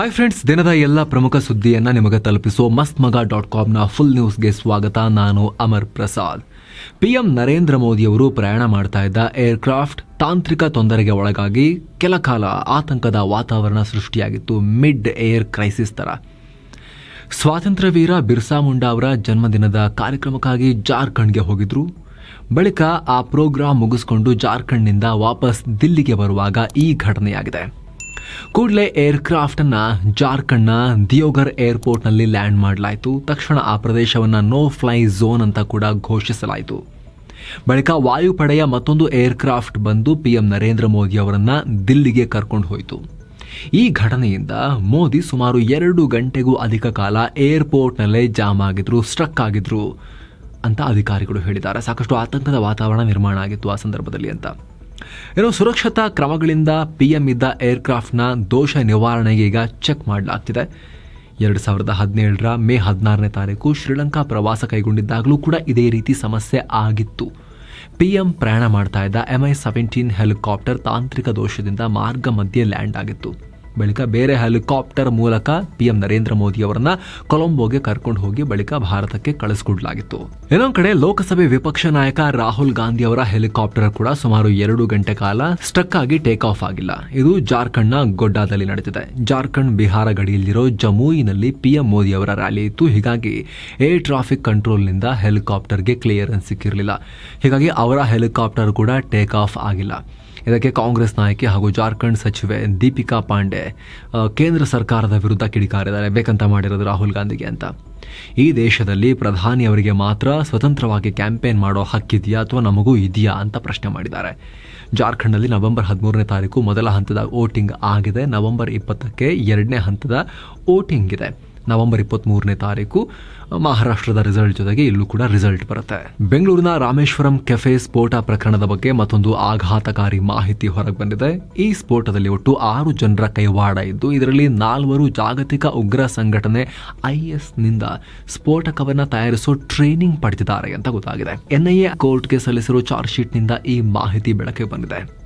Hi friends ದಿನದ ಎಲ್ಲ ಪ್ರಮುಖ ಸುದ್ದಿಯನ್ನ ನಿಮಗೆ ತಲುಪಿಸುವ ಮಸ್ತ್ ಮಗ ಡಾಟ್ ಕಾಮ್ನ ಫುಲ್ ನ್ಯೂಸ್ಗೆ ಸ್ವಾಗತ. ನಾನು ಅಮರ್ ಪ್ರಸಾದ್. ಪಿಎಂ ನರೇಂದ್ರ ಮೋದಿಯವರು ಪ್ರಯಾಣ ಮಾಡ್ತಾ ಇದ್ದ ಏರ್ಕ್ರಾಫ್ಟ್ ತಾಂತ್ರಿಕ ತೊಂದರೆಗೆ ಒಳಗಾಗಿ ಕೆಲ ಕಾಲ ಆತಂಕದ ವಾತಾವರಣ ಸೃಷ್ಟಿಯಾಗಿತ್ತು ಮಿಡ್ ಏರ್ ಕ್ರೈಸಿಸ್ ತರ ಸ್ವಾತಂತ್ರ್ಯ ವೀರ ಬಿರ್ಸಾ ಮುಂಡಾ ಅವರ ಜನ್ಮದಿನದ ಕಾರ್ಯಕ್ರಮಕ್ಕಾಗಿ ಜಾರ್ಖಂಡ್ಗೆ ಹೋಗಿದ್ರು. ಬಳಿಕ ಆ ಪ್ರೋಗ್ರಾಂ ಮುಗಿಸ್ಕೊಂಡು ಜಾರ್ಖಂಡ್ನಿಂದ ವಾಪಸ್ ದಿಲ್ಲಿಗೆ ಬರುವಾಗ ಈ ಘಟನೆಯಾಗಿದೆ. ಕೂಡಲೇ ಏರ್ಕ್ರಾಫ್ಟನ್ನು ಜಾರ್ಖಂಡ್ನ ದಿಯೋಗರ್ ಏರ್ಪೋರ್ಟ್ನಲ್ಲಿ ಲ್ಯಾಂಡ್ ಮಾಡಲಾಯಿತು. ತಕ್ಷಣ ಆ ಪ್ರದೇಶವನ್ನ ನೋ ಫ್ಲೈ ಝೋನ್ ಅಂತ ಕೂಡ ಘೋಷಿಸಲಾಯಿತು. ಬಳಿಕ ವಾಯುಪಡೆಯ ಮತ್ತೊಂದು ಏರ್ಕ್ರಾಫ್ಟ್ ಬಂದು ಪಿಎಂ ನರೇಂದ್ರ ಮೋದಿ ಅವರನ್ನು ದಿಲ್ಲಿಗೆ ಕರ್ಕೊಂಡು ಹೋಯಿತು. ಈ ಘಟನೆಯಿಂದ ಮೋದಿ ಸುಮಾರು ಎರಡು ಗಂಟೆಗೂ ಅಧಿಕ ಕಾಲ ಏರ್ಪೋರ್ಟ್ನಲ್ಲೇ ಜಾಮ್ ಆಗಿದ್ರು, ಸ್ಟ್ರಕ್ ಆಗಿದ್ರು ಅಂತ ಅಧಿಕಾರಿಗಳು ಹೇಳಿದ್ದಾರೆ. ಸಾಕಷ್ಟು ಆತಂಕದ ವಾತಾವರಣ ನಿರ್ಮಾಣ ಆಗಿತ್ತು ಆ ಸಂದರ್ಭದಲ್ಲಿ ಅಂತ. ಏನೋ ಸುರಕ್ಷತಾ ಕ್ರಮಗಳಿಂದ ಪಿ ಪಿಎಂ ಇದ್ದ ಏರ್ಕ್ರಾಫ್ಟ್ನ ದೋಷ ನಿವಾರಣೆಗೆ ಈಗ ಚೆಕ್ ಮಾಡಲಾಗ್ತಿದೆ. ಎರಡು ಸಾವಿರದ ಹದಿನೇಳರ ಮೇ ಹದಿನಾರನೇ ತಾರೀಕು ಶ್ರೀಲಂಕಾ ಪ್ರವಾಸ ಕೈಗೊಂಡಿದ್ದಾಗಲೂ ಕೂಡ ಇದೇ ರೀತಿ ಸಮಸ್ಯೆ ಆಗಿತ್ತು. ಪಿ ಎಂ ಪ್ರಯಾಣ ಮಾಡ್ತಾ ಇದ್ದ ಐ ಸೆವೆಂಟೀನ್ ಹೆಲಿಕಾಪ್ಟರ್ ತಾಂತ್ರಿಕ ದೋಷದಿಂದ ಮಾರ್ಗ ಮಧ್ಯೆ ಲ್ಯಾಂಡ್ ಆಗಿತ್ತು. ಬಳಿಕ ಬೇರೆ ಹೆಲಿಕಾಪ್ಟರ್ ಮೂಲಕ ಪಿಎಂ ನರೇಂದ್ರ ಮೋದಿ ಅವರನ್ನ ಕೊಲಂಬೋಗೆ ಕರ್ಕೊಂಡು ಹೋಗಿ ಬಳಿಕ ಭಾರತಕ್ಕೆ ಕಳಿಸ್ಕೊಡ್ಲಾಗಿತ್ತು. ಇನ್ನೊಂದು ಕಡೆ ಲೋಕಸಭೆ ವಿಪಕ್ಷ ನಾಯಕ ರಾಹುಲ್ ಗಾಂಧಿ ಅವರ ಹೆಲಿಕಾಪ್ಟರ್ ಕೂಡ ಸುಮಾರು ಎರಡು ಗಂಟೆ ಕಾಲ ಸ್ಟಕ್ ಆಗಿ ಟೇಕ್ ಆಫ್ ಆಗಿಲ್ಲ. ಇದು ಜಾರ್ಖಂಡ್ನ ಗೊಡ್ಡಾದಲ್ಲಿ ನಡೆದಿದೆ. ಜಾರ್ಖಂಡ್ ಬಿಹಾರ ಗಡಿಯಲ್ಲಿರೋ ಜಮುಯಿನಲ್ಲಿ ಪಿಎಂ ಮೋದಿ ಅವರ ರ್ಯಾಲಿ ಇತ್ತು. ಹೀಗಾಗಿ ಏರ್ ಟ್ರಾಫಿಕ್ ಕಂಟ್ರೋಲ್ನಿಂದ ಹೆಲಿಕಾಪ್ಟರ್ಗೆ ಕ್ಲಿಯರೆನ್ಸ್ ಸಿಕ್ಕಿರಲಿಲ್ಲ. ಹೀಗಾಗಿ ಅವರ ಹೆಲಿಕಾಪ್ಟರ್ ಕೂಡ ಟೇಕ್ ಆಫ್ ಆಗಿಲ್ಲ. ಇದಕ್ಕೆ ಕಾಂಗ್ರೆಸ್ ನಾಯಕಿ ಹಾಗೂ ಜಾರ್ಖಂಡ್ ಸಚಿವೆ ದೀಪಿಕಾ ಪಾಂಡೆ ಕೇಂದ್ರ ಸರ್ಕಾರದ ವಿರುದ್ಧ ಕಿಡಿಕಾರಿದ್ದಾರೆ. ಬೇಕಂತ ಮಾಡಿರೋದು ರಾಹುಲ್ ಗಾಂಧಿಗೆ ಅಂತ. ಈ ದೇಶದಲ್ಲಿ ಪ್ರಧಾನಿ ಅವರಿಗೆ ಮಾತ್ರ ಸ್ವತಂತ್ರವಾಗಿ ಕ್ಯಾಂಪೇನ್ ಮಾಡೋ ಹಕ್ಕಿದೆಯಾ ಅಥವಾ ನಮಗೂ ಇದೆಯಾ ಅಂತ ಪ್ರಶ್ನೆ ಮಾಡಿದ್ದಾರೆ. ಜಾರ್ಖಂಡ್ನಲ್ಲಿ ನವೆಂಬರ್ ಹದಿಮೂರನೇ ತಾರೀಕು ಮೊದಲ ಹಂತದ ವೋಟಿಂಗ್ ಆಗಿದೆ. ನವೆಂಬರ್ ಇಪ್ಪತ್ತಕ್ಕೆ ಎರಡನೇ ಹಂತದ ವೋಟಿಂಗ್ ಇದೆ. ನವೆಂಬರ್ ಇಪ್ಪತ್ತ್ಮೂರನೇ ತಾರೀಕು, ಮಹಾರಾಷ್ಟ್ರದ ರಿಸಲ್ಟ್ ಜೊತೆಗೆ ಇಲ್ಲೂ ಕೂಡ ರಿಸಲ್ಟ್ ಬರುತ್ತೆ. ಬೆಂಗಳೂರಿನ ರಾಮೇಶ್ವರಂ ಕೆಫೆ ಸ್ಫೋಟ ಪ್ರಕರಣದ ಬಗ್ಗೆ ಮತ್ತೊಂದು ಆಘಾತಕಾರಿ ಮಾಹಿತಿ ಹೊರಗೆ ಬಂದಿದೆ. ಈ ಸ್ಫೋಟದಲ್ಲಿ ಒಟ್ಟು ಆರು ಜನರ ಕೈವಾಡ ಇದ್ದು, ಇದರಲ್ಲಿ ನಾಲ್ವರು ಜಾಗತಿಕ ಉಗ್ರ ಸಂಘಟನೆ ಐಎಸ್ನಿಂದ ಸ್ಫೋಟಕವನ್ನು ತಯಾರಿಸೋ ಟ್ರೈನಿಂಗ್ ಪಡೆದಿದ್ದಾರೆ ಅಂತ ಗೊತ್ತಾಗಿದೆ. ಎನ್ಐಎ ಕೋರ್ಟ್ಗೆ ಸಲ್ಲಿಸಿರುವ ಚಾರ್ಜ್ ಶೀಟ್ನಿಂದ ಈ ಮಾಹಿತಿ ಬೆಳಕಿಗೆ ಬಂದಿದೆ.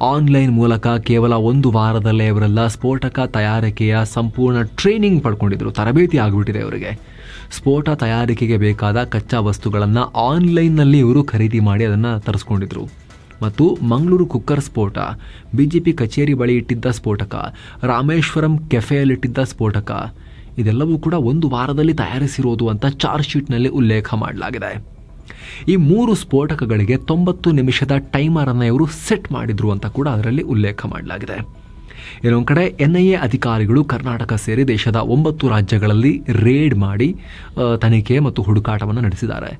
ಆನ್ಲೈನ್ ಮೂಲಕ ಕೇವಲ ಒಂದು ವಾರದಲ್ಲೇ ಇವರೆಲ್ಲ ಸ್ಫೋಟಕ ತಯಾರಿಕೆಯ ಸಂಪೂರ್ಣ ಟ್ರೈನಿಂಗ್ ಪಡ್ಕೊಂಡಿದ್ರು. ತರಬೇತಿ ಆಗಿಬಿಟ್ಟಿದೆ ಅವರಿಗೆ. ಸ್ಫೋಟ ತಯಾರಿಕೆಗೆ ಬೇಕಾದ ಕಚ್ಚಾ ವಸ್ತುಗಳನ್ನು ಆನ್ಲೈನ್ನಲ್ಲಿ ಇವರು ಖರೀದಿ ಮಾಡಿ ಅದನ್ನು ತರಿಸ್ಕೊಂಡಿದ್ರು. ಮತ್ತು ಮಂಗಳೂರು ಕುಕ್ಕರ್ ಸ್ಫೋಟ, ಬಿಜೆಪಿ ಕಚೇರಿ ಬಳಿ ಇಟ್ಟಿದ್ದ ಸ್ಫೋಟಕ, ರಾಮೇಶ್ವರಂ ಕೆಫೆಯಲ್ಲಿಟ್ಟಿದ್ದ ಸ್ಫೋಟಕ, ಇದೆಲ್ಲವೂ ಕೂಡ ಒಂದು ವಾರದಲ್ಲಿ ತಯಾರಿಸಿರೋದು ಅಂತ ಚಾರ್ಜ್ ಶೀಟ್ನಲ್ಲಿ ಉಲ್ಲೇಖ ಮಾಡಲಾಗಿದೆ. ಈ ಮೂರು ಸ್ಫೋಟಕಗಳಿಗೆ ತೊಂಬತ್ತು ನಿಮಿಷದ ಟೈಮರ್ ಅನ್ನು ಇವರು ಸೆಟ್ ಮಾಡಿದ್ರು ಅಂತ ಕೂಡ ಅದರಲ್ಲಿ ಉಲ್ಲೇಖ ಮಾಡಲಾಗಿದೆ. ಇನ್ನೊಂದು ಕಡೆ ಎನ್ ಐ ಎ ಅಧಿಕಾರಿಗಳು ಕರ್ನಾಟಕ ಸೇರಿ ದೇಶದ ಒಂಬತ್ತು ರಾಜ್ಯಗಳಲ್ಲಿ ರೇಡ್ ಮಾಡಿ ತನಿಖೆ ಮತ್ತು ಹುಡುಕಾಟವನ್ನು ನಡೆಸಿದ್ದಾರೆ.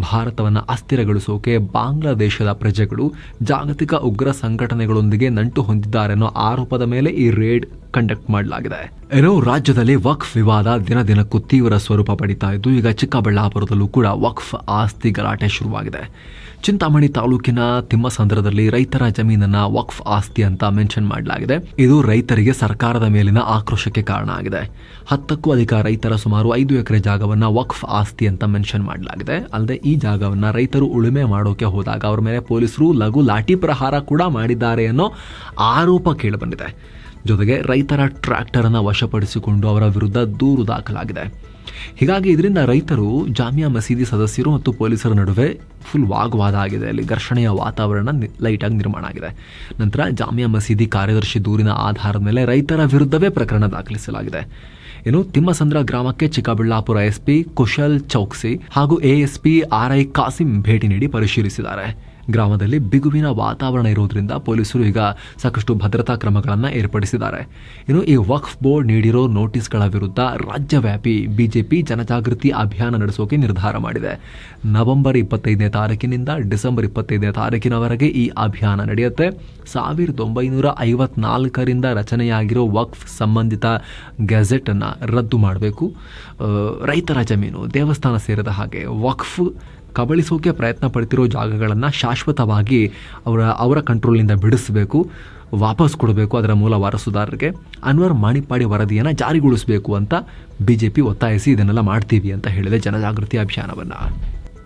ಭಾರತವನ್ನು ಅಸ್ಥಿರಗೊಳಿಸೋಕೆ ಬಾಂಗ್ಲಾದೇಶದ ಪ್ರಜೆಗಳು ಜಾಗತಿಕ ಉಗ್ರ ಸಂಘಟನೆಗಳೊಂದಿಗೆ ನಂಟು ಹೊಂದಿದ್ದಾರೆ ಅನ್ನೋ ಆರೋಪದ ಮೇಲೆ ಈ ರೇಡ್ ಕಂಡಕ್ಟ್ ಮಾಡಲಾಗಿದೆ. ಏನೋ ರಾಜ್ಯದಲ್ಲಿ ವಕ್ಫ್ ವಿವಾದ ದಿನ ದಿನಕ್ಕೂ ತೀವ್ರ ಸ್ವರೂಪ ಪಡಿತಾ ಇದ್ದು, ಈಗ ಚಿಕ್ಕಬಳ್ಳಾಪುರದಲ್ಲೂ ಕೂಡ ವಕ್ಫ್ ಆಸ್ತಿ ಗಲಾಟೆ ಶುರುವಾಗಿದೆ. ಚಿಂತಾಮಣಿ ತಾಲೂಕಿನ ತಿಮ್ಮಸಂದ್ರದಲ್ಲಿ ರೈತರ ಜಮೀನನ್ನ ವಕ್ಫ್ ಆಸ್ತಿ ಅಂತ ಮೆನ್ಷನ್ ಮಾಡಲಾಗಿದೆ. ಇದು ರೈತರಿಗೆ ಸರ್ಕಾರದ ಮೇಲಿನ ಆಕ್ರೋಶಕ್ಕೆ ಕಾರಣ ಆಗಿದೆ. ಹತ್ತಕ್ಕೂ ಅಧಿಕ ರೈತರ ಸುಮಾರು ಐದು ಎಕರೆ ಜಾಗವನ್ನ ವಕ್ಫ್ ಆಸ್ತಿ ಅಂತ ಮೆನ್ಷನ್ ಮಾಡಲಾಗಿದೆ. ಅಲ್ಲದೆ ಈ ಜಾಗವನ್ನ ರೈತರು ಉಳುಮೆ ಮಾಡೋಕೆ ಹೋದಾಗ ಅವರ ಮೇಲೆ ಪೊಲೀಸರು ಲಘು ಲಾಠಿ ಪ್ರಹಾರ ಕೂಡ ಮಾಡಿದ್ದಾರೆ ಅನ್ನೋ ಆರೋಪ ಕೇಳಿಬಂದಿದೆ. ಜೊತೆಗೆ ರೈತರ ಟ್ರ್ಯಾಕ್ಟರನ್ನು ವಶಪಡಿಸಿಕೊಂಡು ಅವರ ವಿರುದ್ಧ ದೂರು ದಾಖಲಾಗಿದೆ. ಹೀಗಾಗಿ ಇದರಿಂದ ರೈತರು ಜಾಮಿಯಾ ಮಸೀದಿ ಸದಸ್ಯರು ಮತ್ತು ಪೊಲೀಸರ ನಡುವೆ ಫುಲ್ ವಾಗ್ವಾದ ಆಗಿದೆ. ಅಲ್ಲಿ ಘರ್ಷಣೆಯ ವಾತಾವರಣ ಲೈಟಾಗಿ ನಿರ್ಮಾಣ ಆಗಿದೆ. ನಂತರ ಜಾಮಿಯಾ ಮಸೀದಿ ಕಾರ್ಯದರ್ಶಿ ದೂರಿನ ಆಧಾರದ ಮೇಲೆ ರೈತರ ವಿರುದ್ಧವೇ ಪ್ರಕರಣ ದಾಖಲಿಸಲಾಗಿದೆ. ಇನ್ನು ತಿಮ್ಮಸಂದ್ರ ಗ್ರಾಮಕ್ಕೆ ಚಿಕ್ಕಬಳ್ಳಾಪುರ ಎಸ್ಪಿ ಕುಶಲ್ ಚೌಕ್ಸಿ ಹಾಗೂ ಎಎಸ್ಪಿ ಆರ್ ಐ ಕಾಸಿಂ ಭೇಟಿ ನೀಡಿ ಪರಿಶೀಲಿಸಿದ್ದಾರೆ. ಗ್ರಾಮದಲ್ಲಿ ಬಿಗುವಿನ ವಾತಾವರಣ ಇರೋದ್ರಿಂದ ಪೊಲೀಸರು ಈಗ ಸಾಕಷ್ಟು ಭದ್ರತಾ ಕ್ರಮಗಳನ್ನು ಏರ್ಪಡಿಸಿದ್ದಾರೆ. ಇನ್ನು ಈ ವಕ್ಫ್ ಬೋರ್ಡ್ ನೀಡಿರೋ ನೋಟಿಸ್ಗಳ ವಿರುದ್ಧ ರಾಜ್ಯವ್ಯಾಪಿ ಬಿಜೆಪಿ ಜನಜಾಗೃತಿ ಅಭಿಯಾನ ನಡೆಸೋಕೆ ನಿರ್ಧಾರ ಮಾಡಿದೆ. ನವೆಂಬರ್ ಇಪ್ಪತ್ತೈದನೇ ತಾರೀಕಿನಿಂದ ಡಿಸೆಂಬರ್ ಇಪ್ಪತ್ತೈದನೇ ತಾರೀಕಿನವರೆಗೆ ಈ ಅಭಿಯಾನ ನಡೆಯುತ್ತೆ. ಸಾವಿರದ ಒಂಬೈನೂರ ಐವತ್ನಾಲ್ಕರಿಂದ ರಚನೆಯಾಗಿರೋ ವಕ್ಫ್ ಸಂಬಂಧಿತ ಗೆಜೆಟನ್ನು ರದ್ದು ಮಾಡಬೇಕು. ರೈತರ ಜಮೀನು, ದೇವಸ್ಥಾನ ಸೇರಿದ ಹಾಗೆ ವಕ್ಫ್ ಕಬಳಿಸೋಕೆ ಪ್ರಯತ್ನ ಪಡ್ತಿರೋ ಜಾಗಗಳನ್ನು ಶಾಶ್ವತವಾಗಿ ಅವರ ಅವರ ಕಂಟ್ರೋಲ್ನಿಂದ ಬಿಡಿಸಬೇಕು, ವಾಪಸ್ ಕೊಡಬೇಕು ಅದರ ಮೂಲ ವಾರಸುದಾರರಿಗೆ. ಅನ್ವರ್ ಮಾಣಿಪ್ಪಾಡಿ ವರದಿಯನ್ನು ಜಾರಿಗೊಳಿಸಬೇಕು ಅಂತ ಬಿ ಜೆ ಪಿ ಒತ್ತಾಯಿಸಿ ಇದನ್ನೆಲ್ಲ ಮಾಡ್ತೀವಿ ಅಂತ ಹೇಳಿದೆ ಜನಜಾಗೃತಿ ಅಭಿಯಾನವನ್ನು.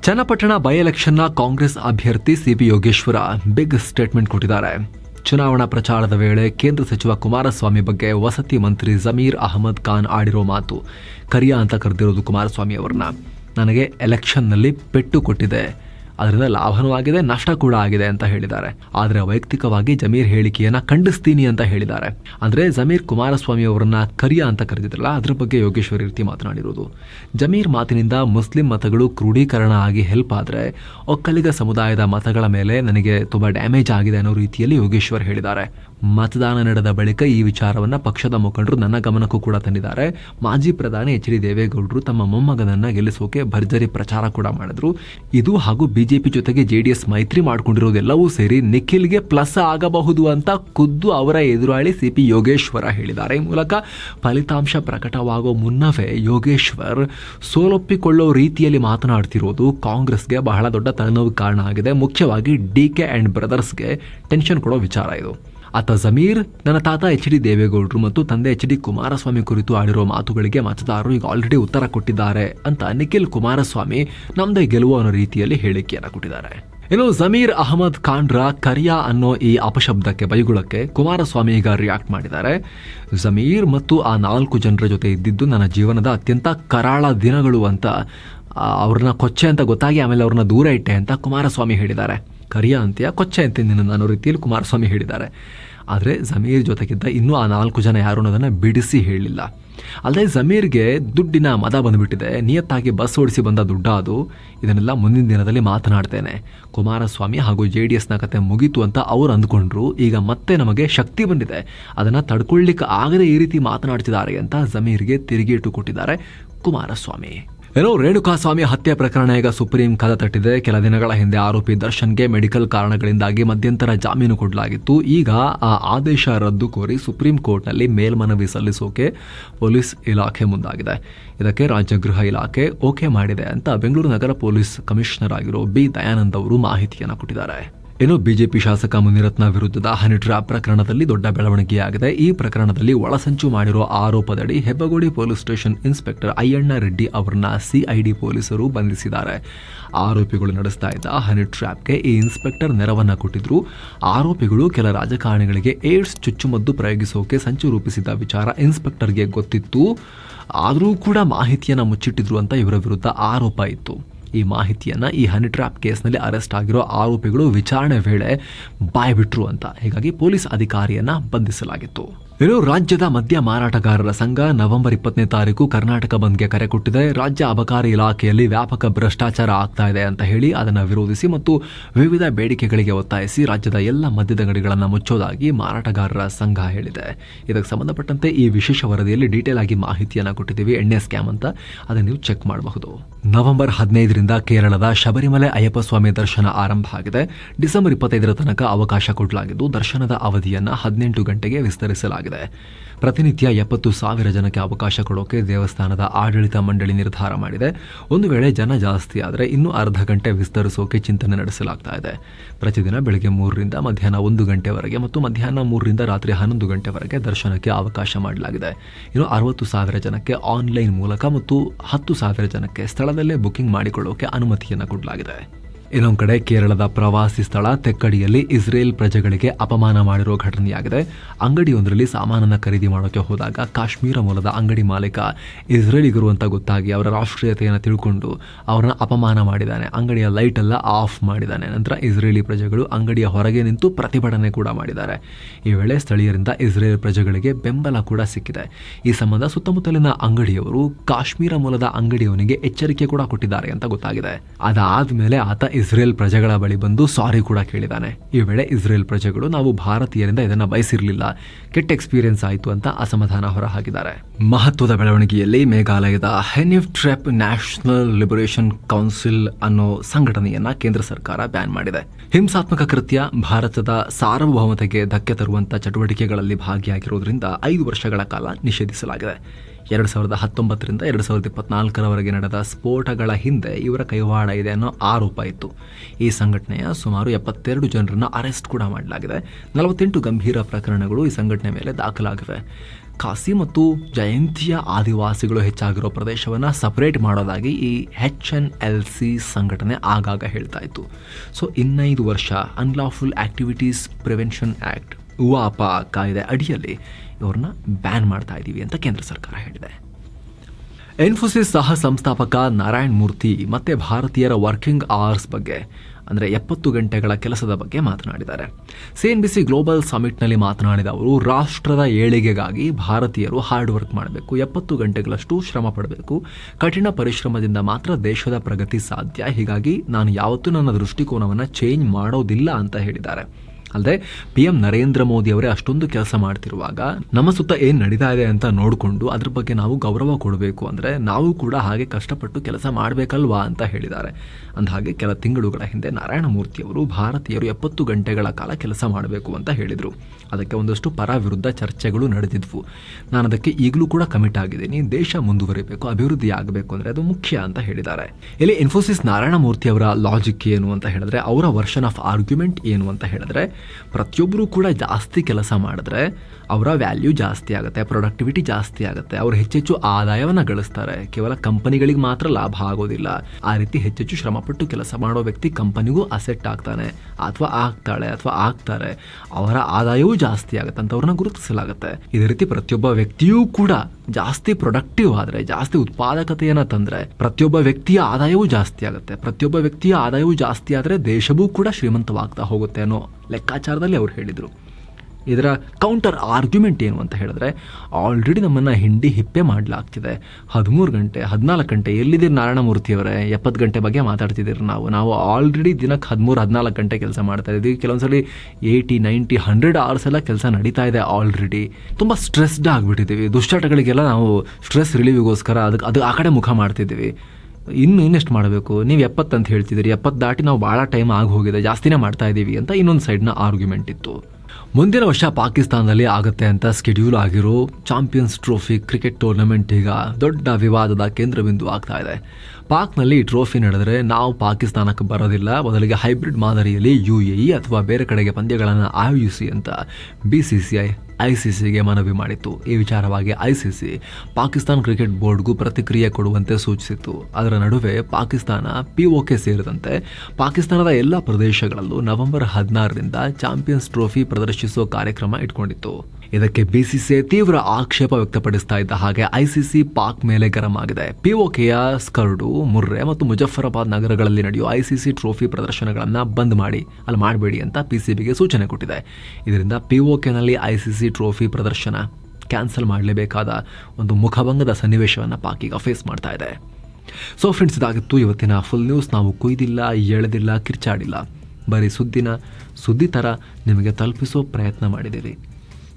ಚನ್ನಪಟ್ಟಣ ಬೈ ಎಲೆಕ್ಷನ್ನ ಕಾಂಗ್ರೆಸ್ ಅಭ್ಯರ್ಥಿ C P Yogeshwar big statement ಕೊಟ್ಟಿದ್ದಾರೆ. ಚುನಾವಣಾ ಪ್ರಚಾರದ ವೇಳೆ ಕೇಂದ್ರ ಸಚಿವ ಕುಮಾರಸ್ವಾಮಿ ಬಗ್ಗೆ ವಸತಿ ಮಂತ್ರಿ ಜಮೀರ್ ಅಹಮದ್ ಖಾನ್ ಆಡಿರೋ ಮಾತು ಕರಿಯ ಅಂತ ಕರೆದಿರೋದು ಕುಮಾರಸ್ವಾಮಿ ಅವರನ್ನ. ನನಗೆ ಎಲೆಕ್ಷನ್ನಲ್ಲಿ ಪೆಟ್ಟು ಕೊಟ್ಟಿದೆ. ಅದರಿಂದ ಲಾಭನೂ ಆಗಿದೆ, ನಷ್ಟ ಕೂಡ ಆಗಿದೆ ಅಂತ ಹೇಳಿದ್ದಾರೆ. ಆದರೆ ವೈಯಕ್ತಿಕವಾಗಿ ಜಮೀರ್ ಹೇಳಿಕೆಯನ್ನು ಖಂಡಿಸ್ತೀನಿ ಅಂತ ಹೇಳಿದ್ದಾರೆ. ಅಂದರೆ ಜಮೀರ್ ಕುಮಾರಸ್ವಾಮಿ ಅವರನ್ನ ಕರಿಯ ಅಂತ ಕರೆದಿದ್ರಲ್ಲ ಅದ್ರ ಬಗ್ಗೆ ಯೋಗೇಶ್ವರ ರೀತಿ ಮಾತನಾಡಿರೋದು. ಜಮೀರ್ ಮಾತಿನಿಂದ ಮುಸ್ಲಿಂ ಮತಗಳು ಕ್ರೋಢೀಕರಣ ಆಗಿ ಹೆಲ್ಪ್ ಆದರೆ ಒಕ್ಕಲಿಗ ಸಮುದಾಯದ ಮತಗಳ ಮೇಲೆ ನನಗೆ ತುಂಬ ಡ್ಯಾಮೇಜ್ ಆಗಿದೆ ಅನ್ನೋ ರೀತಿಯಲ್ಲಿ ಯೋಗೇಶ್ವರ್ ಹೇಳಿದ್ದಾರೆ. ಮತದಾನ ನಡೆದ ಬಳಿಕ ಈ ವಿಚಾರವನ್ನ ಪಕ್ಷದ ಮುಖಂಡರು ನನ್ನ ಗಮನಕ್ಕೂ ಕೂಡ ತಂದಿದ್ದಾರೆ. ಮಾಜಿ ಪ್ರಧಾನಿ ಎಚ್ ಡಿ ದೇವೇಗೌಡರು ತಮ್ಮ ಮೊಮ್ಮಗನನ್ನ ಗೆಲ್ಲಿಸೋಕೆ ಭರ್ಜರಿ ಪ್ರಚಾರ ಕೂಡ ಮಾಡಿದ್ರು. ಇದು ಹಾಗೂ ಬಿಜೆಪಿ ಜೊತೆಗೆ ಜೆಡಿಎಸ್ ಮೈತ್ರಿ ಮಾಡಿಕೊಂಡಿರೋದೆಲ್ಲವೂ ಸೇರಿ ನಿಖಿಲ್ಗೆ ಪ್ಲಸ್ ಆಗಬಹುದು ಅಂತ ಖುದ್ದು ಅವರ ಎದುರಾಳಿ ಸಿ ಪಿ ಯೋಗೇಶ್ವರ ಹೇಳಿದ್ದಾರೆ. ಈ ಮೂಲಕ ಫಲಿತಾಂಶ ಪ್ರಕಟವಾಗೋ ಮುನ್ನವೇ ಯೋಗೇಶ್ವರ್ ಸೋಲೊಪ್ಪಿಕೊಳ್ಳೋ ರೀತಿಯಲ್ಲಿ ಮಾತನಾಡ್ತಿರೋದು ಕಾಂಗ್ರೆಸ್ಗೆ ಬಹಳ ದೊಡ್ಡ ತಲೆನೋವು ಕಾರಣ ಆಗಿದೆ. ಮುಖ್ಯವಾಗಿ ಡಿ ಕೆ ಆ್ಯಂಡ್ ಬ್ರದರ್ಸ್ಗೆ ಟೆನ್ಷನ್ ಕೊಡೋ ವಿಚಾರ ಇದು. ಆತ ಜಮೀರ್, ನನ್ನ ತಾತ ಎಚ್ ಡಿ ದೇವೇಗೌಡರು ಮತ್ತು ತಂದೆ ಎಚ್ ಡಿ ಕುಮಾರಸ್ವಾಮಿ ಕುರಿತು ಆಡಿರೋ ಮಾತುಗಳಿಗೆ ಮತದಾರರು ಈಗ ಆಲ್ರೆಡಿ ಉತ್ತರ ಕೊಟ್ಟಿದ್ದಾರೆ ಅಂತ ನಿಖಿಲ್ ಕುಮಾರಸ್ವಾಮಿ ನಮ್ದೇ ಗೆಲುವು ಅನ್ನೋ ರೀತಿಯಲ್ಲಿ ಹೇಳಿಕೆಯನ್ನು ಕೊಟ್ಟಿದ್ದಾರೆ. ಇನ್ನು ಜಮೀರ್ ಅಹಮದ್ ಖಾನ್ರ ಕರಿಯಾ ಅನ್ನೋ ಈ ಅಪಶಬ್ದಕ್ಕೆ ಬೈಗುಳಕ್ಕೆ ಕುಮಾರಸ್ವಾಮಿ ಈಗ ರಿಯಾಕ್ಟ್ ಮಾಡಿದ್ದಾರೆ. ಜಮೀರ್ ಮತ್ತು ಆ ನಾಲ್ಕು ಜನರ ಜೊತೆ ಇದ್ದಿದ್ದು ನನ್ನ ಜೀವನದ ಅತ್ಯಂತ ಕರಾಳ ದಿನಗಳು ಅಂತ ಅವ್ರನ್ನ ಕೊಚ್ಚೆ ಅಂತ ಗೊತ್ತಾಗಿ ಆಮೇಲೆ ಅವ್ರನ್ನ ದೂರ ಇಟ್ಟೆ ಅಂತ ಕುಮಾರಸ್ವಾಮಿ ಹೇಳಿದ್ದಾರೆ. ಕರಿಯ ಅಂತ್ಯ, ಕೊಚ್ಚ ಅಂತ ನಿನ್ನ ಅನ್ನೋ ರೀತಿಯಲ್ಲಿ ಕುಮಾರಸ್ವಾಮಿ ಹೇಳಿದ್ದಾರೆ. ಆದರೆ ಜಮೀರ್ ಜೊತೆಗಿದ್ದ ಇನ್ನೂ ಆ ನಾಲ್ಕು ಜನ ಯಾರು ಅನ್ನೋದನ್ನು ಬಿಡಿಸಿ ಹೇಳಿಲ್ಲ. ಅಲ್ಲದೆ ಜಮೀರ್ಗೆ ದುಡ್ಡಿನ ಮದ ಬಂದುಬಿಟ್ಟಿದೆ. ನಿಯತ್ತಾಗಿ ಬಸ್ ಓಡಿಸಿ ಬಂದ ದುಡ್ಡ ಅದು. ಇದನ್ನೆಲ್ಲ ಮುಂದಿನ ದಿನದಲ್ಲಿ ಮಾತನಾಡ್ತೇನೆ. ಕುಮಾರಸ್ವಾಮಿ ಹಾಗೂ ಜೆ ಡಿ ಎಸ್ನ ಕತೆ ಮುಗೀತು ಅಂತ ಅವ್ರು ಅಂದ್ಕೊಂಡ್ರು. ಈಗ ಮತ್ತೆ ನಮಗೆ ಶಕ್ತಿ ಬಂದಿದೆ. ಅದನ್ನು ತಡ್ಕೊಳ್ಳಿಕ್ಕೆ ಆಗದೆ ಈ ರೀತಿ ಮಾತನಾಡ್ತಿದ್ದಾರೆ ಅಂತ ಜಮೀರ್ಗೆ ತಿರುಗೇಟು ಕೊಟ್ಟಿದ್ದಾರೆ ಕುಮಾರಸ್ವಾಮಿ. ಏನೋ ರೇಣುಕಾಸ್ವಾಮಿ ಹತ್ಯೆ ಪ್ರಕರಣ ಈಗ ಸುಪ್ರೀಂ ಕದ ತಟ್ಟಿದೆ. ಕೆಲ ದಿನಗಳ ಹಿಂದೆ ಆರೋಪಿ ದರ್ಶನ್ಗೆ ಮೆಡಿಕಲ್ ಕಾರಣಗಳಿಂದಾಗಿ ಮಧ್ಯಂತರ ಜಾಮೀನು ಕೊಡಲಾಗಿತ್ತು. ಈಗ ಆ ಆದೇಶ ರದ್ದು ಕೋರಿ ಸುಪ್ರೀಂ ಕೋರ್ಟ್ನಲ್ಲಿ ಮೇಲ್ಮನವಿ ಸಲ್ಲಿಸೋಕೆ ಪೊಲೀಸ್ ಇಲಾಖೆ ಮುಂದಾಗಿದೆ. ಇದಕ್ಕೆ ರಾಜ್ಯ ಗೃಹ ಇಲಾಖೆ ಓಕೆ ಮಾಡಿದೆ ಅಂತ ಬೆಂಗಳೂರು ನಗರ ಪೊಲೀಸ್ ಕಮಿಷನರ್ ಆಗಿರೋ ಬಿ ದಯಾನಂದ್ ಅವರು ಮಾಹಿತಿಯನ್ನು ಕೊಟ್ಟಿದ್ದಾರೆ. ಇನ್ನು ಬಿಜೆಪಿ ಶಾಸಕ ಮುನಿರತ್ನ ವಿರುದ್ಧದ ಹನಿ ಟ್ರ್ಯಾಪ್ ಪ್ರಕರಣದಲ್ಲಿ ದೊಡ್ಡ ಬೆಳವಣಿಗೆಯಾಗಿದೆ. ಈ ಪ್ರಕರಣದಲ್ಲಿ ಒಳಸಂಚು ಮಾಡಿರುವ ಆರೋಪದಡಿ Hebbagodi police station inspector Ayyanna Reddy ಅವರನ್ನ ಸಿಐಡಿ ಪೊಲೀಸರು ಬಂಧಿಸಿದ್ದಾರೆ. ಆರೋಪಿಗಳು ನಡೆಸ್ತಾ ಇದ್ದ ಹನಿ ಟ್ರ್ಯಾಪ್ಗೆ ಈ ಇನ್ಸ್ಪೆಕ್ಟರ್ ನೆರವನ್ನ ಕೊಟ್ಟಿದ್ರು. ಆರೋಪಿಗಳು ಕೆಲ ರಾಜಕಾರಣಿಗಳಿಗೆ ಏಡ್ಸ್ ಚುಚ್ಚುಮದ್ದು ಪ್ರಯೋಗಿಸೋಕೆ ಸಂಚು ರೂಪಿಸಿದ್ದ ವಿಚಾರ ಇನ್ಸ್ಪೆಕ್ಟರ್ಗೆ ಗೊತ್ತಿತ್ತು. ಆದರೂ ಕೂಡ ಮಾಹಿತಿಯನ್ನು ಮುಚ್ಚಿಟ್ಟಿದ್ರು ಅಂತ ಇವರ ವಿರುದ್ಧ ಆರೋಪ ಇತ್ತು. ಈ ಮಾಹಿತಿಯನ್ನ ಈ ಹನಿ ಟ್ರ್ಯಾಪ್ ಕೇಸ್ನಲ್ಲಿ ಅರೆಸ್ಟ್ ಆಗಿರೋ ಆರೋಪಿಗಳು ವಿಚಾರಣೆ ವೇಳೆ ಬಾಯ್ಬಿಟ್ರು ಅಂತ. ಹೀಗಾಗಿ ಪೊಲೀಸ್ ಅಧಿಕಾರಿಯನ್ನ ಬಂಧಿಸಲಾಗಿತ್ತು. ಇನ್ನು ರಾಜ್ಯದ ಮದ್ಯ ಮಾರಾಟಗಾರರ ಸಂಘ ನವೆಂಬರ್ ಇಪ್ಪತ್ತನೇ ತಾರೀಕು ಕರ್ನಾಟಕ ಬಂದ್ಗೆ ಕರೆ ಕೊಟ್ಟಿದೆ. ರಾಜ್ಯ ಅಬಕಾರಿ ಇಲಾಖೆಯಲ್ಲಿ ವ್ಯಾಪಕ ಭ್ರಷ್ಟಾಚಾರ ಆಗ್ತಾ ಇದೆ ಅಂತ ಹೇಳಿ ಅದನ್ನು ವಿರೋಧಿಸಿ ಮತ್ತು ವಿವಿಧ ಬೇಡಿಕೆಗಳಿಗೆ ಒತ್ತಾಯಿಸಿ ರಾಜ್ಯದ ಎಲ್ಲ ಮದ್ಯದ ಅಂಗಡಿಗಳನ್ನು ಮುಚ್ಚೋದಾಗಿ ಮಾರಾಟಗಾರರ ಸಂಘ ಹೇಳಿದೆ. ಇದಕ್ಕೆ ಸಂಬಂಧಪಟ್ಟಂತೆ ಈ ವಿಶೇಷ ವರದಿಯಲ್ಲಿ ಡೀಟೇಲ್ ಆಗಿ ಮಾಹಿತಿಯನ್ನು ಕೊಟ್ಟಿದ್ದೀವಿ. ಎಣ್ಣೆ ಸ್ಕ್ಯಾಮ್ ಅಂತ ಅದನ್ನು ನೀವು ಚೆಕ್ ಮಾಡಬಹುದು. ನವೆಂಬರ್ ಹದಿನೈದರಿಂದ ಕೇರಳದ ಶಬರಿಮಲೆ ಅಯ್ಯಪ್ಪ ಸ್ವಾಮಿ ದರ್ಶನ ಆರಂಭ ಆಗಿದೆ. ಡಿಸೆಂಬರ್ ಇಪ್ಪತ್ತೈದರ ತನಕ ಅವಕಾಶ ಕೊಡಲಾಗಿದ್ದು ದರ್ಶನದ ಅವಧಿಯನ್ನು ಹದಿನೆಂಟು ಗಂಟೆಗೆ ವಿಸ್ತರಿಸಲಾಗಿದೆ. ಪ್ರತಿನಿತ್ಯ ಎಪ್ಪತ್ತು ಸಾವಿರ ಜನಕ್ಕೆ ಅವಕಾಶ ಕೊಡೋಕೆ ದೇವಸ್ಥಾನದ ಆಡಳಿತ ಮಂಡಳಿ ನಿರ್ಧಾರ ಮಾಡಿದೆ. ಒಂದು ವೇಳೆ ಜನ ಜಾಸ್ತಿ ಆದರೆ ಇನ್ನೂ ಅರ್ಧ ಗಂಟೆ ವಿಸ್ತರಿಸೋಕೆ ಚಿಂತನೆ ನಡೆಸಲಾಗ್ತಾ ಇದೆ. ಪ್ರತಿದಿನ ಬೆಳಗ್ಗೆ ಮೂರರಿಂದ ಮಧ್ಯಾಹ್ನ ಒಂದು ಗಂಟೆವರೆಗೆ ಮತ್ತು ಮಧ್ಯಾಹ್ನ ಮೂರರಿಂದ ರಾತ್ರಿ ಹನ್ನೊಂದು ಗಂಟೆವರೆಗೆ ದರ್ಶನಕ್ಕೆ ಅವಕಾಶ ಮಾಡಲಾಗಿದೆ. ಇನ್ನು ಅರವತ್ತು ಸಾವಿರ ಜನಕ್ಕೆ ಆನ್ಲೈನ್ ಮೂಲಕ ಮತ್ತು ಹತ್ತು ಸಾವಿರ ಜನಕ್ಕೆ ಸ್ಥಳದಲ್ಲೇ ಬುಕ್ಕಿಂಗ್ ಮಾಡಿಕೊಳ್ಳೋಕೆ ಅನುಮತಿಯನ್ನು ಕೊಡಲಾಗಿದೆ. ಇನ್ನೊಂದು ಕಡೆ ಕೇರಳದ ಪ್ರವಾಸಿ ಸ್ಥಳ ತೆಕ್ಕಡಿಯಲ್ಲಿ ಇಸ್ರೇಲ್ ಪ್ರಜೆಗಳಿಗೆ ಅಪಮಾನ ಮಾಡಿರೋ ಘಟನೆಯಾಗಿದೆ. ಅಂಗಡಿಯೊಂದರಲ್ಲಿ ಸಾಮಾನನ್ನು ಖರೀದಿ ಮಾಡೋಕೆ ಹೋದಾಗ ಕಾಶ್ಮೀರ ಮೂಲದ ಅಂಗಡಿ ಮಾಲೀಕ ಇಸ್ರೇಲಿಗರು ಅಂತ ಗೊತ್ತಾಗಿ ಅವರ ರಾಷ್ಟ್ರೀಯತೆಯನ್ನು ತಿಳ್ಕೊಂಡು ಅವರನ್ನ ಅಪಮಾನ ಮಾಡಿದ್ದಾನೆ. ಅಂಗಡಿಯ ಲೈಟ್ ಎಲ್ಲ ಆಫ್ ಮಾಡಿದ್ದಾನೆ. ನಂತರ ಇಸ್ರೇಲಿ ಪ್ರಜೆಗಳು ಅಂಗಡಿಯ ಹೊರಗೆ ನಿಂತು ಪ್ರತಿಭಟನೆ ಕೂಡ ಮಾಡಿದ್ದಾರೆ. ಈ ವೇಳೆ ಸ್ಥಳೀಯರಿಂದ ಇಸ್ರೇಲ್ ಪ್ರಜೆಗಳಿಗೆ ಬೆಂಬಲ ಕೂಡ ಸಿಕ್ಕಿದೆ. ಈ ಸಂಬಂಧ ಸುತ್ತಮುತ್ತಲಿನ ಅಂಗಡಿಯವರು ಕಾಶ್ಮೀರ ಮೂಲದ ಅಂಗಡಿಯವನಿಗೆ ಎಚ್ಚರಿಕೆ ಕೂಡ ಕೊಟ್ಟಿದ್ದಾರೆ ಅಂತ ಗೊತ್ತಾಗಿದೆ. ಅದಾದ ಮೇಲೆ ಆತ ಇಸ್ರೇಲ್ ಪ್ರಜೆಗಳ ಬಳಿ ಬಂದು ಸಾರಿ ಕೂಡ ಕೇಳಿದ್ದಾನೆ ಈ ವೇಳೆ ಇಸ್ರೇಲ್ ಪ್ರಜೆಗಳು ನಾವು ಭಾರತೀಯರಿಂದ ಇದನ್ನು ಬಯಸಿರಲಿಲ್ಲ. ಕೆಟ್ಟ ಎಕ್ಸ್ಪೀರಿಯನ್ಸ್ ಆಯಿತು ಅಂತ ಅಸಮಾಧಾನ ಹೊರಹಾಕಿದ್ದಾರೆ. ಮಹತ್ವದ ಬೆಳವಣಿಗೆಯಲ್ಲಿ ಮೇಘಾಲಯದ Hynniewtrep national liberation council ಅನ್ನೋ ಸಂಘಟನೆಯನ್ನ ಕೇಂದ್ರ ಸರ್ಕಾರ ಬ್ಯಾನ್ ಮಾಡಿದೆ. ಹಿಂಸಾತ್ಮಕ ಕೃತ್ಯ ಭಾರತದ ಸಾರ್ವಭೌಮತೆಗೆ ಧಕ್ಕೆ ತರುವಂತ ಚಟುವಟಿಕೆಗಳಲ್ಲಿ ಭಾಗಿಯಾಗಿರುವುದರಿಂದ ಐದು ವರ್ಷಗಳ ಕಾಲ ನಿಷೇಧಿಸಲಾಗಿದೆ. ಎರಡು ಸಾವಿರದ ಹತ್ತೊಂಬತ್ತರಿಂದ ಎರಡು ಸಾವಿರದ ಇಪ್ಪತ್ನಾಲ್ಕರವರೆಗೆ ನಡೆದ ಸ್ಫೋಟಗಳ ಹಿಂದೆ ಇವರ ಕೈವಾಡ ಇದೆ ಅನ್ನೋ ಆರೋಪ ಇತ್ತು. ಈ ಸಂಘಟನೆಯ ಸುಮಾರು ಎಪ್ಪತ್ತೆರಡು ಜನರನ್ನು ಅರೆಸ್ಟ್ ಕೂಡ ಮಾಡಲಾಗಿದೆ. ನಲವತ್ತೆಂಟು ಗಂಭೀರ ಪ್ರಕರಣಗಳು ಈ ಸಂಘಟನೆ ಮೇಲೆ ದಾಖಲಾಗಿವೆ. ಖಾಸಿ ಮತ್ತು ಜಯಂತಿಯ ಆದಿವಾಸಿಗಳು ಹೆಚ್ಚಾಗಿರೋ ಪ್ರದೇಶವನ್ನು ಸಪರೇಟ್ ಮಾಡೋದಾಗಿ ಈ ಹೆಚ್ ಎನ್ ಎಲ್ ಸಿ ಸಂಘಟನೆ ಆಗಾಗ ಹೇಳ್ತಾ ಇತ್ತು. ಸೊ ಇನ್ನೈದು ವರ್ಷ unlawful activities prevention act UAPA ಕಾಯ್ದೆ ಅಡಿಯಲ್ಲಿ ಇವ್ರನ್ನ ಬ್ಯಾನ್ ಮಾಡ್ತಾ ಇದ್ದೀವಿ ಅಂತ ಕೇಂದ್ರ ಸರ್ಕಾರ ಹೇಳಿದೆ. ಇನ್ಫೋಸಿಸ್ ಸಹ ಸಂಸ್ಥಾಪಕ ನಾರಾಯಣ್ ಮೂರ್ತಿ ಮತ್ತೆ ಭಾರತೀಯರ ವರ್ಕಿಂಗ್ ಅವರ್ಸ್ ಬಗ್ಗೆ, ಅಂದರೆ ಎಪ್ಪತ್ತು ಗಂಟೆಗಳ ಕೆಲಸದ ಬಗ್ಗೆ ಮಾತನಾಡಿದ್ದಾರೆ. C N B C global ಸಮಿಟ್ನಲ್ಲಿ ಮಾತನಾಡಿದ ಅವರು, ರಾಷ್ಟ್ರದ ಏಳಿಗೆಗಾಗಿ ಭಾರತೀಯರು ಹಾರ್ಡ್ ವರ್ಕ್ ಮಾಡಬೇಕು, ಎಪ್ಪತ್ತು ಗಂಟೆಗಳಷ್ಟು ಶ್ರಮ ಪಡಬೇಕು, ಕಠಿಣ ಪರಿಶ್ರಮದಿಂದ ಮಾತ್ರ ದೇಶದ ಪ್ರಗತಿ ಸಾಧ್ಯ, ಹೀಗಾಗಿ ನಾನು ಯಾವತ್ತೂ ನನ್ನ ದೃಷ್ಟಿಕೋನವನ್ನು ಚೇಂಜ್ ಮಾಡೋದಿಲ್ಲ ಅಂತ ಹೇಳಿದ್ದಾರೆ. ಅಲ್ಲದೆ ಪಿ ಎಂ ನರೇಂದ್ರ ಮೋದಿ ಅವರೇ ಅಷ್ಟೊಂದು ಕೆಲಸ ಮಾಡ್ತಿರುವಾಗ ನಮ್ಮ ಸುತ್ತ ಏನು ನಡೀತಾ ಇದೆ ಅಂತ ನೋಡಿಕೊಂಡು ಅದ್ರ ಬಗ್ಗೆ ನಾವು ಗೌರವ ಕೊಡಬೇಕು ಅಂದರೆ ನಾವು ಕೂಡ ಹಾಗೆ ಕಷ್ಟಪಟ್ಟು ಕೆಲಸ ಮಾಡಬೇಕಲ್ವಾ ಅಂತ ಹೇಳಿದ್ದಾರೆ. ಅಂದಹಾಗೆ ಕೆಲ ತಿಂಗಳುಗಳ ಹಿಂದೆ ನಾರಾಯಣ ಮೂರ್ತಿ ಅವರು ಭಾರತೀಯರು ಎಪ್ಪತ್ತು ಗಂಟೆಗಳ ಕಾಲ ಕೆಲಸ ಮಾಡಬೇಕು ಅಂತ ಹೇಳಿದರು. ಅದಕ್ಕೆ ಒಂದಷ್ಟು ಪರ ವಿರುದ್ಧ ಚರ್ಚೆಗಳು ನಡೆದಿದ್ವು. ನಾನು ಅದಕ್ಕೆ ಈಗಲೂ ಕೂಡ ಕಮಿಟ್ ಆಗಿದ್ದೀನಿ. ದೇಶ ಮುಂದುವರಿಬೇಕು, ಅಭಿವೃದ್ಧಿ ಆಗಬೇಕು ಅಂದರೆ ಅದು ಮುಖ್ಯ ಅಂತ ಹೇಳಿದ್ದಾರೆ. ಇಲ್ಲಿ ಇನ್ಫೋಸಿಸ್ ನಾರಾಯಣ ಮೂರ್ತಿ ಅವರ ಲಾಜಿಕ್ ಏನು ಅಂತ ಹೇಳಿದ್ರೆ, ಅವರ ವರ್ಷನ್ ಆಫ್ ಆರ್ಗ್ಯುಮೆಂಟ್ ಏನು ಅಂತ ಹೇಳಿದ್ರೆ ಪ್ರತಿಯೊಬ್ಬರು ಕೂಡ ಜಾಸ್ತಿ ಕೆಲಸ ಮಾಡಿದ್ರೆ ಅವರ ವ್ಯಾಲ್ಯೂ ಜಾಸ್ತಿ ಆಗುತ್ತೆ ಪ್ರೊಡಕ್ಟಿವಿಟಿ ಜಾಸ್ತಿ ಆಗುತ್ತೆ. ಅವರು ಹೆಚ್ಚೆಚ್ಚು ಆದಾಯವನ್ನು ಗಳಿಸ್ತಾರೆ. ಕೇವಲ ಕಂಪನಿಗಳಿಗೆ ಮಾತ್ರ ಲಾಭ ಆಗೋದಿಲ್ಲ. ಆ ರೀತಿ ಹೆಚ್ಚೆಚ್ಚು ಶ್ರಮಪಟ್ಟು ಕೆಲಸ ಮಾಡೋ ವ್ಯಕ್ತಿ ಕಂಪನಿಗೂ ಅಸೆಟ್ ಆಗ್ತಾನೆ, ಅಥವಾ ಆಗ್ತಾಳೆ, ಅಥವಾ ಆಗ್ತಾರೆ. ಅವರ ಆದಾಯವೂ ಜಾಸ್ತಿ ಆಗುತ್ತೆ ಅಂತ ಅವ್ರನ್ನ ಗುರುತಿಸಲಾಗುತ್ತೆ. ಇದೇ ರೀತಿ ಪ್ರತಿಯೊಬ್ಬ ವ್ಯಕ್ತಿಯೂ ಕೂಡ ಜಾಸ್ತಿ ಪ್ರೊಡಕ್ಟಿವ್ ಆದರೆ, ಜಾಸ್ತಿ ಉತ್ಪಾದಕತೆಯನ್ನು ತಂದರೆ ಪ್ರತಿಯೊಬ್ಬ ವ್ಯಕ್ತಿಯ ಆದಾಯವೂ ಜಾಸ್ತಿ ಆಗುತ್ತೆ. ಪ್ರತಿಯೊಬ್ಬ ವ್ಯಕ್ತಿಯ ಆದಾಯವೂ ಜಾಸ್ತಿ ಆದರೆ ದೇಶವೂ ಕೂಡ ಶ್ರೀಮಂತವಾಗ್ತಾ ಹೋಗುತ್ತೆ ಅನ್ನೋ ಲೆಕ್ಕಾಚಾರದಲ್ಲಿ ಅವ್ರು ಹೇಳಿದರು. ಇದರ ಕೌಂಟರ್ ಆರ್ಗ್ಯುಮೆಂಟ್ ಏನು ಅಂತ ಹೇಳಿದ್ರೆ ಆಲ್ರೆಡಿ ನಮ್ಮನ್ನು ಹಿಂಡಿ ಹಿಪ್ಪೆ ಮಾಡಲಾಗ್ತಿದೆ. ಹದಿಮೂರು ಗಂಟೆ, ಹದಿನಾಲ್ಕು ಗಂಟೆ ಎಲ್ಲಿದ್ದೀರಿ ನಾರಾಯಣಮೂರ್ತಿಯವರೇ? ಎಪ್ಪತ್ತು ಗಂಟೆ ಬಗ್ಗೆ ಮಾತಾಡ್ತಿದ್ದೀರಿ ನಾವು. ನಾವು ಆಲ್ರೆಡಿ ದಿನಕ್ಕೆ ಹದಿಮೂರು, ಹದಿನಾಲ್ಕು ಗಂಟೆ ಕೆಲಸ ಮಾಡ್ತಾ ಇದ್ದೀವಿ. ಕೆಲವೊಂದ್ಸಲಿ ಏಯ್ಟಿ ನೈಂಟಿ ಹಂಡ್ರೆಡ್ ಅವರ್ಸ್ ಎಲ್ಲ ಕೆಲಸ ನಡೀತಾ ಇದೆ ಆಲ್ರೆಡಿ ತುಂಬ ಸ್ಟ್ರೆಸ್ಡ್ ಆಗಿಬಿಟ್ಟಿದ್ದೀವಿ. ದುಷ್ಟಾಟಗಳಿಗೆಲ್ಲ ನಾವು ಸ್ಟ್ರೆಸ್ ರಿಲೀವಿಗೋಸ್ಕರ ಅದಕ್ಕೆ ಅದು ಆ ಕಡೆ ಮುಖ ಮಾಡ್ತಿದ್ದೀವಿ. ಇನ್ನು ಇನ್ನೆಷ್ಟು ಮಾಡಬೇಕು. ನೀವು ಎಪ್ಪತ್ತು ಅಂತ ಹೇಳ್ತಿದ್ದೀರಿ. ಎಪ್ಪತ್ತು ದಾಟಿ ನಾವು ಭಾಳ ಟೈಮ್ ಆಗಿ ಹೋಗಿದೆ. ಜಾಸ್ತಿನೇ ಮಾಡ್ತಾ ಇದ್ದೀವಿ ಅಂತ ಇನ್ನೊಂದು ಸೈಡ್ನ ಆರ್ಗ್ಯುಮೆಂಟ್ ಇತ್ತು. ಮುಂದಿನ ವರ್ಷ ಪಾಕಿಸ್ತಾನದಲ್ಲಿ ಆಗುತ್ತೆ ಅಂತ ಸ್ಕೆಡ್ಯೂಲ್ ಆಗಿರೋ ಚಾಂಪಿಯನ್ಸ್ ಟ್ರೋಫಿ ಕ್ರಿಕೆಟ್ ಟೂರ್ನಮೆಂಟ್ ಈಗ ದೊಡ್ಡ ವಿವಾದದ ಕೇಂದ್ರಬಿಂದು ಆಗ್ತಾ ಇದೆ. ಪಾಕ್ನಲ್ಲಿ ಈ ಟ್ರೋಫಿ ನಡೆದರೆ ನಾವು ಪಾಕಿಸ್ತಾನಕ್ಕೆ ಬರೋದಿಲ್ಲ. ಬದಲಿಗೆ ಹೈಬ್ರಿಡ್ ಮಾದರಿಯಲ್ಲಿ ಯು ಎ ಇ ಅಥವಾ ಬೇರೆ ಕಡೆಗೆ ಪಂದ್ಯಗಳನ್ನು ಆಯೋಜಿಸಿ ಅಂತ B C C I I C ಸಿಗೆ ಮನವಿ ಮಾಡಿತ್ತು. ಈ ವಿಚಾರವಾಗಿ ಐಸಿಸಿ ಪಾಕಿಸ್ತಾನ ಕ್ರಿಕೆಟ್ ಬೋರ್ಡ್ಗೂ ಪ್ರತಿಕ್ರಿಯೆ ಕೊಡುವಂತೆ ಸೂಚಿಸಿತ್ತು. ಅದರ ನಡುವೆ ಪಾಕಿಸ್ತಾನ ಪಿಒಕೆ ಸೇರಿದಂತೆ ಪಾಕಿಸ್ತಾನದ ಎಲ್ಲ ಪ್ರದೇಶಗಳಲ್ಲೂ ನವೆಂಬರ್ ಹದಿನಾರರಿಂದ ಚಾಂಪಿಯನ್ಸ್ ಟ್ರೋಫಿ ಪ್ರದರ್ಶಿಸುವ ಕಾರ್ಯಕ್ರಮ ಇಟ್ಕೊಂಡಿತ್ತು. ಇದಕ್ಕೆ ಬಿಸಿಸಿಐ ತೀವ್ರ ಆಕ್ಷೇಪ ವ್ಯಕ್ತಪಡಿಸ್ತಾ ಇದ್ದ ಹಾಗೆ ಐಸಿಸಿ ಪಾಕ್ ಮೇಲೆ ಗರಂ ಆಗಿದೆ. ಪಿಒಕೆಯ ಸ್ಕರ್ಡು, ಮುರ್ರೆ ಮತ್ತು ಮುಜಫರಾಬಾದ್ ನಗರಗಳಲ್ಲಿ ನಡೆಯುವ ಐಸಿಸಿ ಟ್ರೋಫಿ ಪ್ರದರ್ಶನಗಳನ್ನು ಬಂದ್ ಮಾಡಿ, ಅಲ್ಲಿ ಮಾಡಬೇಡಿ ಅಂತ ಪಿಸಿಬಿಗೆ ಸೂಚನೆ ಕೊಟ್ಟಿದೆ. ಇದರಿಂದ ಪಿಒಕೆನಲ್ಲಿ ಐಸಿಸಿ ಟ್ರೋಫಿ ಪ್ರದರ್ಶನ ಕ್ಯಾನ್ಸಲ್ ಮಾಡಲೇಬೇಕಾದ ಒಂದು ಮುಖಭಂಗದ ಸನ್ನಿವೇಶವನ್ನು ಪಾಕ್ ಈಗ ಫೇಸ್ ಮಾಡ್ತಾ ಇದೆ. ಸೊ ಫ್ರೆಂಡ್ಸ್ ಇದಾಗಿತ್ತು ಇವತ್ತಿನ ಫುಲ್ ನ್ಯೂಸ್ ನಾವು ಕುಯ್ದಿಲ್ಲ, ಎಳೆದಿಲ್ಲ, ಕಿರ್ಚಾಡಿಲ್ಲ. ಬರೀ ಸುದ್ದಿನ ಸುದ್ದಿ ಥರ ನಿಮಗೆ ತಲುಪಿಸೋ ಪ್ರಯತ್ನ ಮಾಡಿದ್ದೀವಿ